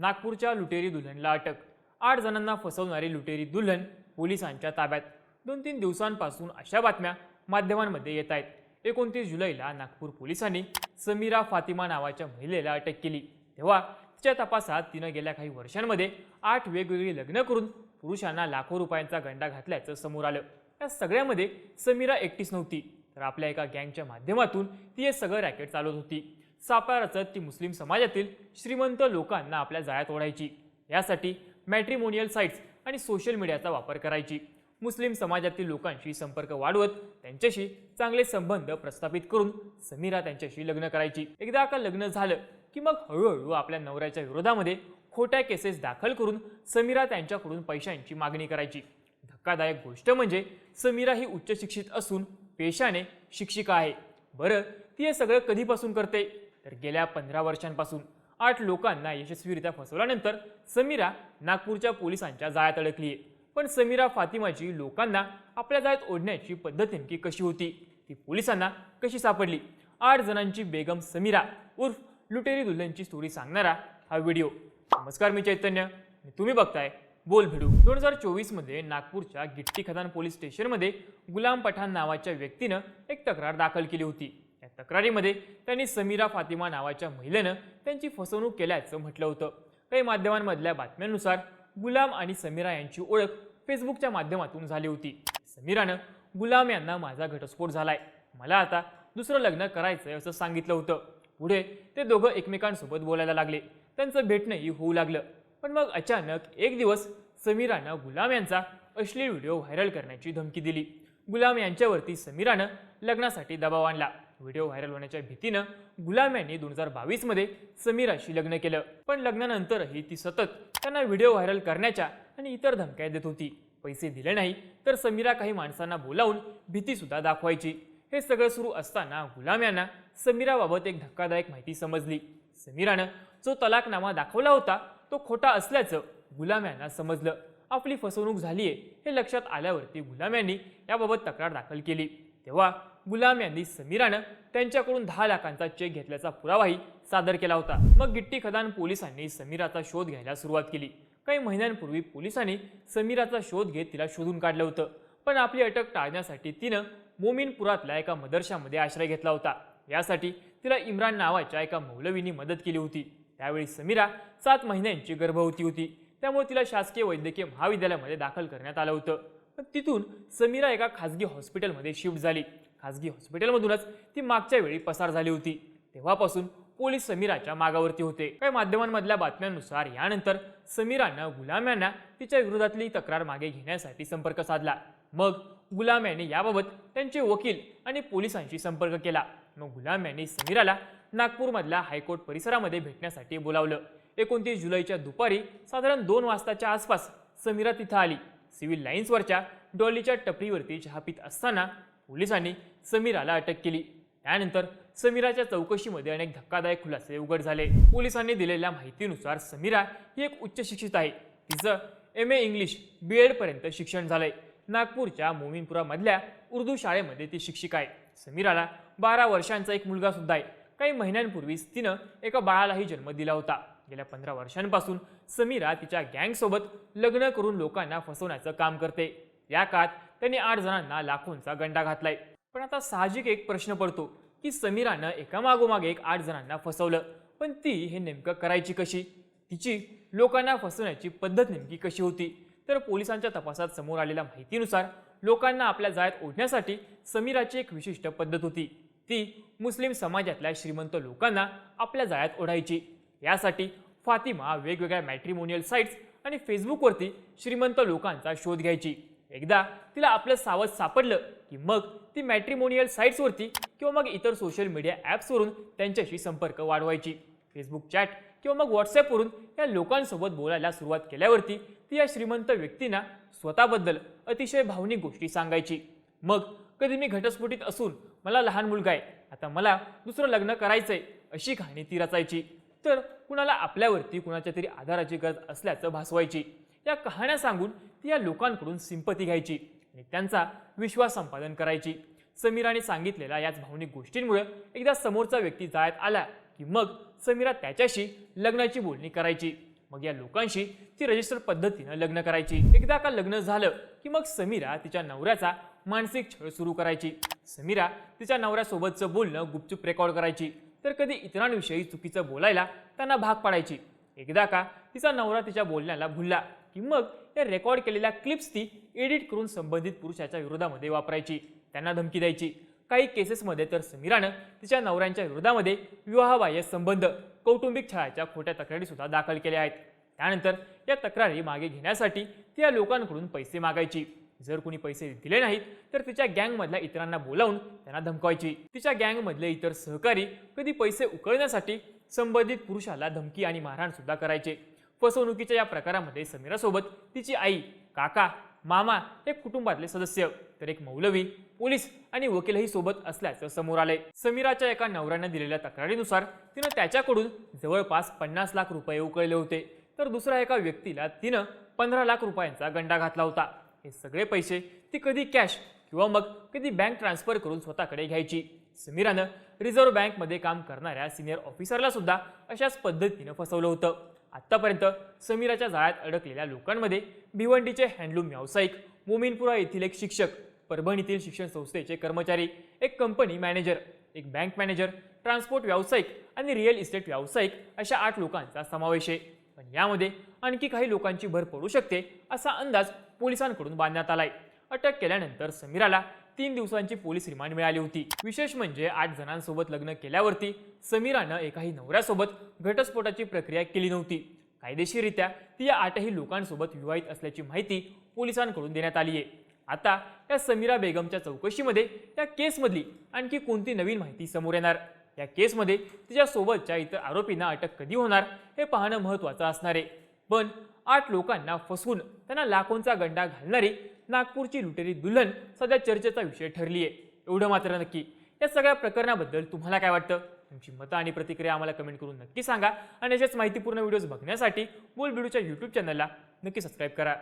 नागपूरच्या लुटेरी दुल्हनला अटक आठ जणांना फसवणारी लुटेरी दुल्हन पोलिसांच्या ताब्यात. दोन तीन दिवसांपासून अशा बातम्या माध्यमांमध्ये येत आहेत. एकोणतीस जुलैला नागपूर पोलिसांनी समीरा फातिमा नावाच्या महिलेला अटक केली. तेव्हा तिच्या तपासात तिनं गेल्या काही वर्षांमध्ये आठ वेगवेगळी लग्न करून पुरुषांना लाखो रुपयांचा गंडा घातल्याचं समोर आलं. या सगळ्यामध्ये समीरा एकटीच नव्हती तर आपल्या एका गँगच्या माध्यमातून ती हे सगळं रॅकेट चालवत होती. सापळा रचत ती मुस्लिम समाजातील श्रीमंत लोकांना आपल्या जाळ्यात ओढायची. यासाठी मॅट्रिमोनियल साईट्स आणि सोशल मीडियाचा वापर करायची. मुस्लिम समाजातील लोकांशी संपर्क वाढवत त्यांच्याशी चांगले संबंध प्रस्थापित करून समीरा त्यांच्याशी लग्न करायची. एकदा का लग्न झालं की मग हळूहळू आपल्या नवऱ्याच्या विरोधामध्ये खोट्या केसेस दाखल करून समीरा त्यांच्याकडून पैशांची मागणी करायची. धक्कादायक गोष्ट म्हणजे समीरा ही उच्च शिक्षित असून पेशाने शिक्षिका आहे. बरं ती हे सगळं कधीपासून करते? तर गेल्या पंधरा वर्षांपासून आठ लोकांना यशस्वीरित्या फसवल्यानंतर समीरा नागपूरच्या पोलिसांच्या जाळ्यात अडकली आहे पण समीरा फातिमाची लोकांना आपल्या जाळ्यात ओढण्याची पद्धत नेमकी कशी होती? ती पोलिसांना कशी सापडली? आठ जणांची बेगम समीरा उर्फ लुटेरी दुल्हनची स्टोरी सांगणारा हा व्हिडिओ. नमस्कार मी चैतन्य. तुम्ही बघताय बोल भिडू. दोन हजार चोवीसमध्ये नागपूरच्या गिट्टी खदान पोलीस स्टेशनमध्ये गुलाम पठाण नावाच्या व्यक्तीनं एक तक्रार दाखल केली होती. तक्रारीमध्ये त्यांनी समीरा फातिमा नावाच्या महिलेनं त्यांची फसवणूक केल्याचं म्हटलं होतं. काही माध्यमांमधल्या बातम्यांनुसार गुलाम आणि समीरा यांची ओळख फेसबुकच्या माध्यमातून झाली होती. समीरानं गुलाम यांना माझा घटस्फोट झालाय. मला आता दुसरं लग्न करायचंय असं सांगितलं होतं. पुढे ते दोघं एकमेकांसोबत बोलायला लागले. त्यांचं भेटणंही होऊ लागलं. पण मग अचानक एक दिवस समीरानं गुलाम यांचा अश्लील व्हिडिओ व्हायरल करण्याची धमकी दिली. गुलाम यांच्यावरती समीरानं लग्नासाठी दबाव आणला. व्हिडिओ व्हायरल होण्याच्या भीतीनं गुलाम यांनी दोन हजार बावीसमध्ये समीराशी लग्न केलं. पण लग्नानंतरही ती सतत त्यांना व्हिडिओ व्हायरल करण्याच्या आणि इतर धमक्या देत होती. पैसे दिले नाही तर समीरा काही माणसांना बोलावून भीतीसुद्धा दाखवायची. हे सगळं सुरू असताना गुलाम यांना समीराबाबत एक धक्कादायक माहिती समजली. समीरानं जो तलाकनामा दाखवला होता तो खोटा असल्याचं गुलाम यांना समजलं. आपली फसवणूक झालीये हे लक्षात आल्यावरती गुलाम यांनी याबाबत तक्रार दाखल केली. तेव्हा गुलाम यांनी समीरानं त्यांच्याकडून दहा लाखांचा चेक घेतल्याचा पुरावाही सादर केला होता. मग गिट्टी खदान पोलिसांनी समीराचा शोध घ्यायला सुरुवात केली. काही महिन्यांपूर्वी पोलिसांनी समीराचा शोध घेत तिला शोधून काढलं होतं. पण आपली अटक टाळण्यासाठी तिनं मोमीनपुरातल्या एका मदरशामध्ये आश्रय घेतला होता. यासाठी तिला इम्रान नावाच्या एका मौलवीनी मदत केली होती. त्यावेळी समीरा सात महिन्यांची गर्भवती होती. त्यामुळे तिला शासकीय वैद्यकीय महाविद्यालयामध्ये दाखल करण्यात आलं होतं. पण तिथून समीरा एका खासगी हॉस्पिटलमध्ये शिफ्ट झाली. खासगी हॉस्पिटलमधूनच ती मागच्या वेळी पसार झाली होती. तेव्हापासून पोलीस समीराच्या मागावरती होते. काही माध्यमांमधल्या बातम्यांनुसार यानंतर समीरानं गुलाम यांना तिच्या विरोधातली तक्रार मागे घेण्यासाठी संपर्क साधला. मग गुलाम यांनी याबाबत त्यांचे वकील आणि पोलिसांशी संपर्क केला. मग गुलाम यांनी समीराला नागपूरमधल्या हायकोर्ट परिसरामध्ये भेटण्यासाठी बोलावलं. एकोणतीस जुलैच्या दुपारी साधारण दोन वाजताच्या आसपास समीरा तिथं आली. सिव्हिल लाईन्सवरच्या डॉलीच्या टपरीवरती चहा पित असताना पोलिसांनी समीराला अटक केली. त्यानंतर समीराच्या चौकशीमध्ये अनेक धक्कादायक खुलासे उघड झाले. पोलिसांनी दिलेल्या माहितीनुसार समीरा ही एक उच्च शिक्षित आहे. तिचं एम ए इंग्लिश बी एडपर्यंत शिक्षण झालंय. नागपूरच्या मोमीनपुरामधल्या उर्दू शाळेमध्ये ती शिक्षिका आहे. समीराला बारा वर्षांचा एक मुलगा सुद्धा आहे. काही महिन्यांपूर्वीच तिनं एका बाळालाही जन्म दिला होता. गेल्या पंधरा वर्षांपासून समीरा तिच्या गँगसोबत लग्न करून लोकांना फसवण्याचं काम करते. या काळात त्यांनी आठ जणांना लाखोंचा गंडा घातलाय. पण आता साहजिक एक प्रश्न पडतो की समीरानं एका मागोमाग एक आठ जणांना फसवलं. पण ती हे नेमकं करायची कशी? तिची लोकांना फसवण्याची पद्धत नेमकी कशी होती? तर पोलिसांच्या तपासात समोर आलेल्या माहितीनुसार लोकांना आपल्या जाळ्यात ओढण्यासाठी समीराची एक विशिष्ट पद्धत होती. ती मुस्लिम समाजातल्या श्रीमंत लोकांना आपल्या जाळ्यात ओढायची. यासाठी फातिमा वेगवेगळ्या मॅट्रिमोनियल साईट्स आणि फेसबुकवरती श्रीमंत लोकांचा शोध घ्यायची. एकदा तिला आपलं सावध सापडलं की मग ती मॅट्रिमोनियल साईट्सवरती किंवा मग इतर सोशल मीडिया ॲप्सवरून त्यांच्याशी संपर्क वाढवायची. फेसबुक चॅट किंवा मग व्हॉट्सॲपवरून या लोकांसोबत बोलायला सुरुवात केल्यावरती ती या श्रीमंत व्यक्तींना स्वतःबद्दल अतिशय भावनिक गोष्टी सांगायची. मग कधी मी घटस्फोटीत असून मला लहान मुलगा आहे आता मला दुसरं लग्न करायचं आहे अशी कहाणी ती रचायची. तर कुणाला आपल्यावरती कुणाच्या तरी आधाराची गरज असल्याचं भासवायची. त्या कहाण्या सांगून ती या लोकांकडून सिंपती घ्यायची आणि त्यांचा विश्वास संपादन करायची. समीराने सांगितलेल्या याच भावनिक गोष्टींमुळे एकदा समोरचा व्यक्ती जाळ्यात आला की मग समीरा त्याच्याशी लग्नाची बोलणी करायची. मग या लोकांशी ती रजिस्टर पद्धतीनं लग्न करायची. एकदा का लग्न झालं की मग समीरा तिच्या नवऱ्याचा मानसिक छळ सुरू करायची. समीरा तिच्या नवऱ्यासोबतचं बोलणं गुपचूप रेकॉर्ड करायची. तर कधी इतरांविषयी चुकीचं बोलायला त्यांना भाग पाडायची. एकदा का तिचा नवरा तिच्या बोलण्याला भुलला की मग या रेकॉर्ड केलेल्या क्लिप्स ती एडिट करून संबंधित पुरुषाच्या विरोधामध्ये वापरायची त्यांना धमकी द्यायची. काही केसेसमध्ये तर समीरानं तिच्या नवऱ्यांच्या विरोधामध्ये विवाहबाह्य संबंध कौटुंबिक छळाच्या खोट्या तक्रारी सुद्धा दाखल केल्या आहेत. त्यानंतर या तक्रारी मागे घेण्यासाठी ती या लोकांकडून पैसे मागायची. जर कोणी पैसे दिले नाहीत तर तिच्या गँगमधल्या इतरांना बोलावून त्यांना धमकावायची. तिच्या गँगमधले इतर सहकारी कधी पैसे उकळण्यासाठी संबंधित पुरुषाला धमकी आणि मारहाण सुद्धा करायचे. फसवणुकीच्या या प्रकारामध्ये समीरासोबत तिची आई काका मामा हे कुटुंबातले सदस्य तर एक मौलवी पोलीस आणि वकीलही सोबत असल्याचं समोर आले समीराच्या एका नवऱ्यानं दिलेल्या तक्रारीनुसार तिनं त्याच्याकडून जवळपास पन्नास लाख रुपये उकळले होते. तर दुसऱ्या एका व्यक्तीला तिनं पंधरा लाख रुपयांचा गंडा घातला होता. हे सगळे पैसे ती कधी कॅश किंवा मग कधी बँक ट्रान्सफर करून स्वतःकडे घ्यायची. समीरानं रिझर्व्ह बँकमध्ये काम करणाऱ्या सिनियर ऑफिसरला सुद्धा अशाच पद्धतीनं फसवलं होतं. आत्तापर्यंत समीराच्या जाळ्यात अडकलेल्या लोकांमध्ये भिवंडीचे हँडलूम व्यावसायिक मोमिनपुरा येथील एक शिक्षक परभणीतील शिक्षण संस्थेचे कर्मचारी एक कंपनी मॅनेजर एक बँक मॅनेजर ट्रान्सपोर्ट व्यावसायिक आणि रिअल इस्टेट व्यावसायिक अशा आठ लोकांचा समावेश आहे. पण यामध्ये आणखी काही लोकांची भर पडू शकते असा अंदाज पोलिसांकडून बांधण्यात आलाय. अटक केल्यानंतर समीराला तीन दिवसांची पोलीस रिमांड मिळाली होती. विशेष म्हणजे आठ जणांसोबत लग्न केल्यावरती समीरानं एकाही नवऱ्यासोबत घटस्फोटाची प्रक्रिया केली नव्हती. कायदेशीररित्या ती या आठही लोकांसोबत विवाहित असल्याची माहिती पोलिसांकडून देण्यात आली आहे. आता या समीरा बेगमच्या चौकशीमध्ये त्या केसमधली आणखी कोणती नवीन माहिती समोर येणार? या केसमध्ये तिच्या सोबतच्या इतर आरोपींना अटक कधी होणार हे पाहणं महत्त्वाचं असणार आहे. पण आठ लोकांना फसवून त्यांना लाखोंचा गंडा घालणारी नागपूरची लुटेरी दुल्हन सध्या चर्चेचा विषय ठरली आहे एवढं मात्र नक्की. या सगळ्या प्रकरणाबद्दल तुम्हाला काय वाटतं? तुमची मतं आणि प्रतिक्रिया आम्हाला कमेंट करून नक्की सांगा. आणि अशाच माहितीपूर्ण व्हिडिओज बघण्यासाठी बोल व्हिडिओच्या यूट्यूब चॅनलला नक्की सबस्क्राईब करा.